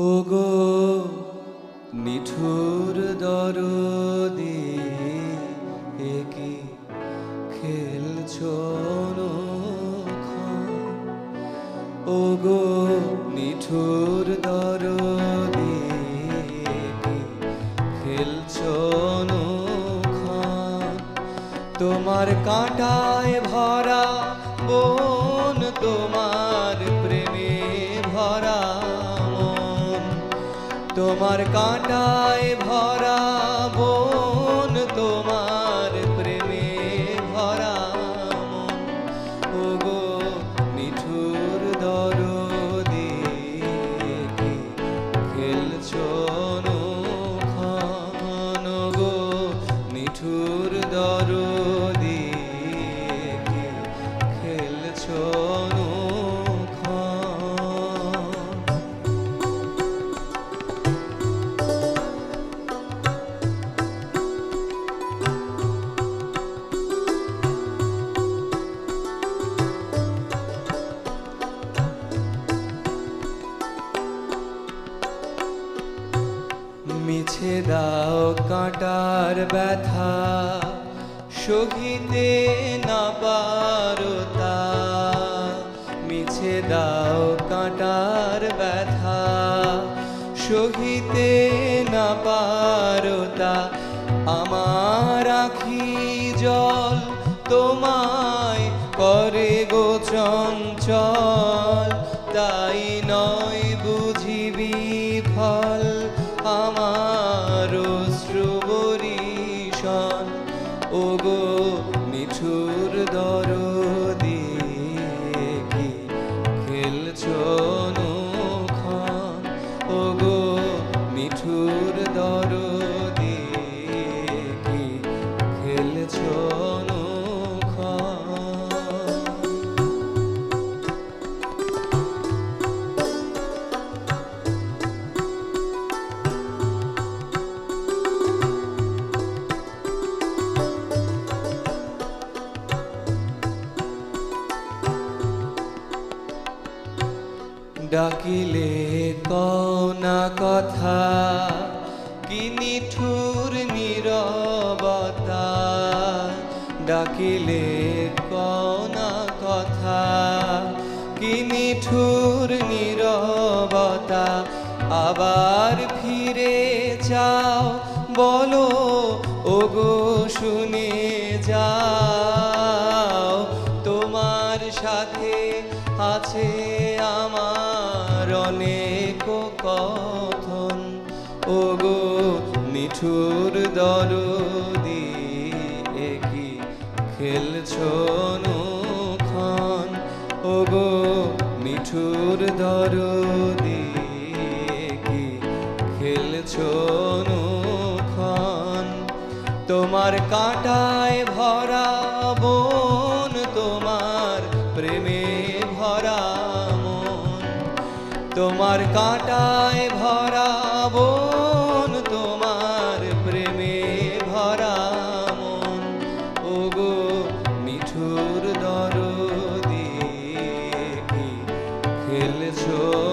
ওগো নিঠুর দরদি একি খেলছো ওগো নিঠুর দরদি খেলছো তোমার কাঁটায় ভরা বোন তোমার প্রেমে ভরা তোমার কাঁটায় ভরা বন তোমার প্রেমে ভরা মন। ওগো নিঠুর দরদি খেলছো খান গো নিঠুর দরদি খেলছো মিছে দাও কাঁটার ব্যথা, সহিতে না পারতা মিছে দাও কাঁটার ব্যথা, সহিতে না পারতা আমার আখি জল তোমায় করে গো চঞ্চল শ্রুবরিশন ও গো নিঠুর দরদি কি খেলছ খান ও গো নিঠুর দরদি কি খেলছো ডাকিলে কনা কথা, কি নিঠুর নীরবতা। ডাকিলে কনা কথা, কি নিঠুর নীরবতা। আবার ফিরে যাও বলো, ওগো, শুনে যাও। তোমার সাথে আছে আমার অনেক কথন। ওগো, নিঠুর দরদি একই খেলছো খান ওগো, নিঠুর দরদি কি খেলছো খান তোমার কাঁটায় ভরা তোমার কাঁটায় ভরা তোমার প্রেমে ভরা মন। ওগো মিঠুর দরদি দিয়ে খেলছো?